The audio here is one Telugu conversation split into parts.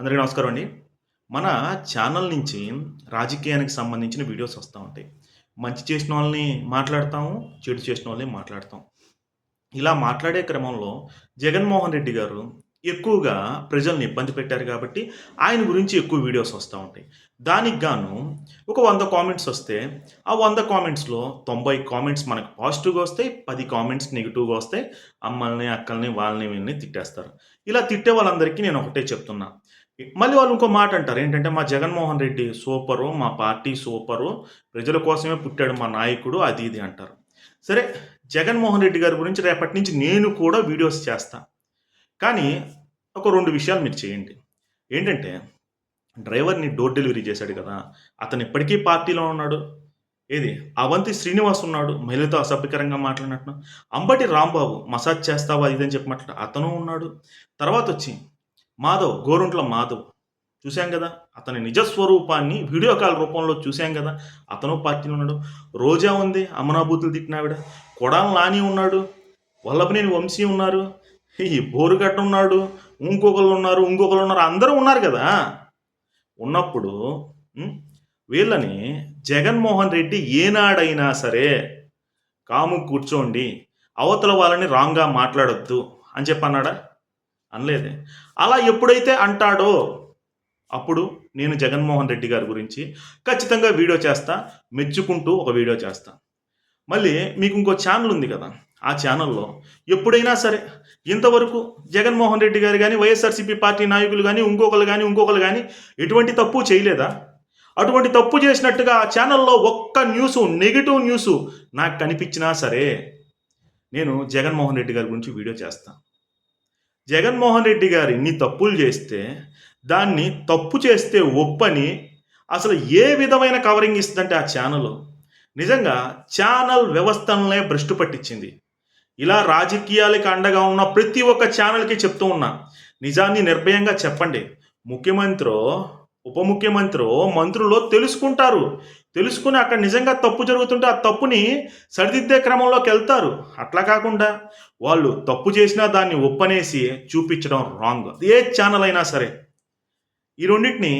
అందరికీ నమస్కారం అండి. మన ఛానల్ నుంచి రాజకీయానికి సంబంధించిన వీడియోస్ వస్తూ ఉంటాయి. మంచి చేసిన వాళ్ళని మాట్లాడతాము, చెడు చేసిన వాళ్ళని మాట్లాడతాం. ఇలా మాట్లాడే క్రమంలో జగన్మోహన్ రెడ్డి గారు ఎక్కువగా ప్రజల్ని ఇబ్బంది పెట్టారు కాబట్టి, ఆయన గురించి ఎక్కువ వీడియోస్ వస్తూ ఉంటాయి. దానికి గాను ఒక వంద కామెంట్స్ వస్తే, ఆ వంద కామెంట్స్‌లో 90 కామెంట్స్ మనకు పాజిటివ్‌గా వస్తాయి. పది కామెంట్స్ నెగిటివ్గా వస్తాయి. అమ్మల్ని, అక్కల్ని, వాళ్ళని, వీళ్ళని తిట్టేస్తారు. ఇలా తిట్టే వాళ్ళందరికీ నేను ఒకటే చెప్తున్నా. మళ్ళీ వాళ్ళు ఇంకో మాట అంటారు. ఏంటంటే, "మా జగన్మోహన్ రెడ్డి సూపరు, మా పార్టీ సూపరు, ప్రజల కోసమే పుట్టాడు మా నాయకుడు" అది ఇది అంటారు. సరే, జగన్మోహన్ రెడ్డి గారి గురించి రేపటి నుంచి నేను కూడా వీడియోస్ చేస్తాను కానీ ఒక రెండు విషయాలు మీరు చేయండి. ఏంటంటే, డ్రైవర్‌ని డోర్ డెలివరీ చేశాడు కదా! అతను ఇప్పటికీ పార్టీలో ఉన్నాడు. ఏది అవంతి శ్రీనివాస్ ఉన్నాడు. మహిళతో అసభ్యకరంగా మాట్లాడినట్టు. అంబటి రాంబాబు మసాజ్ చేస్తావా ఇదని ఇది అని చెప్పి మాట్లాడు అతను ఉన్నాడు. తర్వాత వచ్చి మాధవ్, గోరుంట్ల మాధవ్ చూసాం కదా! అతని నిజ స్వరూపాన్ని వీడియో కాల్ రూపంలో చూసాం కదా! అతను పార్టీలో ఉన్నాడు. రోజా ఉంది. అమనాభూతులు తిట్టినావిడ. కొడాన్ నాని ఉన్నాడు. వల్లభనేని వంశీ ఉన్నారు. ఈ బోరుగడ్డ ఉన్నాడు. ఇంకొకళ్ళు ఉన్నారు. ఇంకొకళ్ళు ఉన్నారు. అందరూ ఉన్నారు కదా! ఉన్నప్పుడు వీళ్ళని జగన్మోహన్ రెడ్డి ఏనాడైనా సరే కాము కూర్చోండి. అవతల వాళ్ళని రాంగ్‌గా మాట్లాడొద్దు అని చెప్పన్నాడా అనలేదే. అలా ఎప్పుడైతే అంటాడో అప్పుడు నేను జగన్మోహన్ రెడ్డి గారి గురించి ఖచ్చితంగా వీడియో చేస్తా. మెచ్చుకుంటూ ఒక వీడియో చేస్తా. మళ్ళీ మీకు ఇంకో ఛానల్ ఉంది కదా! ఆ ఛానల్లో ఎప్పుడైనా సరే ఇంతవరకు జగన్మోహన్ రెడ్డి గారు కానీ వైఎస్ఆర్‌సీపీ పార్టీ నాయకులు కానీ ఇంకొకరు కానీ ఇంకొకరు కానీ ఎటువంటి తప్పు చేయలేదా? అటువంటి తప్పు చేసినట్టుగా ఆ ఛానల్లో ఒక్క న్యూస్ నెగిటివ్ న్యూస్ నాకు కనిపించినా సరే, నేను జగన్మోహన్ రెడ్డి గారి గురించి వీడియో చేస్తా. జగన్మోహన్ రెడ్డి గారు ఇన్ని తప్పులు చేస్తే, దాన్ని తప్పు చేస్తే ఒప్పని అసలు ఏ విధమైన కవరింగ్ ఇస్తుందంటే ఆ ఛానల్ నిజంగా ఛానల్ వ్యవస్థలనే భ్రష్టు పట్టించింది. ఇలా రాజకీయాలకి అండగా ఉన్న ప్రతి ఒక్క ఛానల్కి చెప్తూ ఉన్నా. నిజాన్ని నిర్భయంగా చెప్పండి. ముఖ్యమంత్రో, ఉప ముఖ్యమంత్రో, మంత్రులో తెలుసుకుంటారు. తెలుసుకుని అక్కడ నిజంగా తప్పు జరుగుతుంటే ఆ తప్పుని సరిదిద్దే క్రమంలోకెళ్తారు. అట్లా కాకుండా వాళ్ళు తప్పు చేసినా దాన్ని ఒప్పనేసి చూపించడం రాంగ్. ఏ ఛానల్ అయినా సరే. ఈ రెండింటిని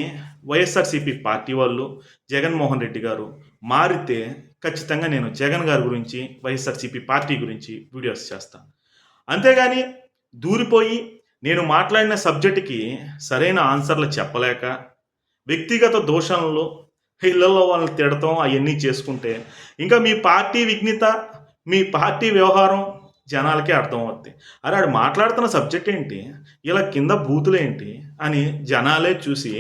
వైఎస్ఆర్‌సీపీ పార్టీ వాళ్ళు, జగన్మోహన్ రెడ్డి గారు మారితే ఖచ్చితంగా నేను జగన్ గారి గురించి, వైఎస్ఆర్‌సీపీ పార్టీ గురించి వీడియోస్ చేస్తాను అంతేగాని దూరిపోయి నేను మాట్లాడిన సబ్జెక్టుకి సరైన ఆన్సర్‌లు చెప్పలేక, వ్యక్తిగత దోషంలో ఇళ్ళల్లో వాళ్ళని తిడతాం అవన్నీ చేసుకుంటే, ఇంకా మీ పార్టీ విఘ్నిత మీ పార్టీ వ్యవహారం జనాలకే అర్థమవుద్ది. అరే ఆడు మాట్లాడుతున్న సబ్జెక్ట్ ఏంటి? ఇలా కింద బూతులేంటి? అని జనాలే చూసి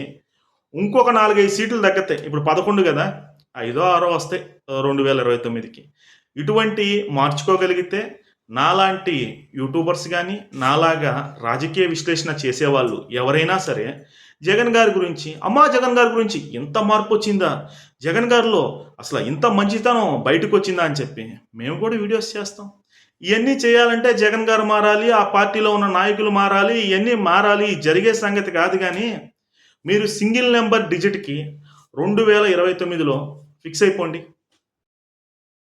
ఇంకొక 4, 5 సీట్లు తగ్గుతాయి. ఇప్పుడు 11 కదా! ఐదో, ఆరో వస్తాయి 2029కి. ఇటువంటి మార్చుకోగలిగితే నాలాంటి యూట్యూబర్స్ కానీ నాలాగా రాజకీయ విశ్లేషణ చేసేవాళ్ళు ఎవరైనా సరే జగన్ గారి గురించి, అమ్మా జగన్ గారి గురించి ఇంత మార్పొచ్చిందా? జగన్ గారిలో అసలు ఇంత మంచితనం బయటకొచ్చిందా? అని చెప్పి మేము కూడా వీడియోస్ చేస్తాం. ఇవన్నీ చేయాలంటే జగన్ గారు మారాలి. ఆ పార్టీలో ఉన్న నాయకులు మారాలి. ఇవన్నీ మారాలి. జరిగే సంగతి కాదు కానీ మీరు సింగిల్ నెంబర్ డిజిట్‌కి 2029లో ఫిక్స్ అయిపోండి.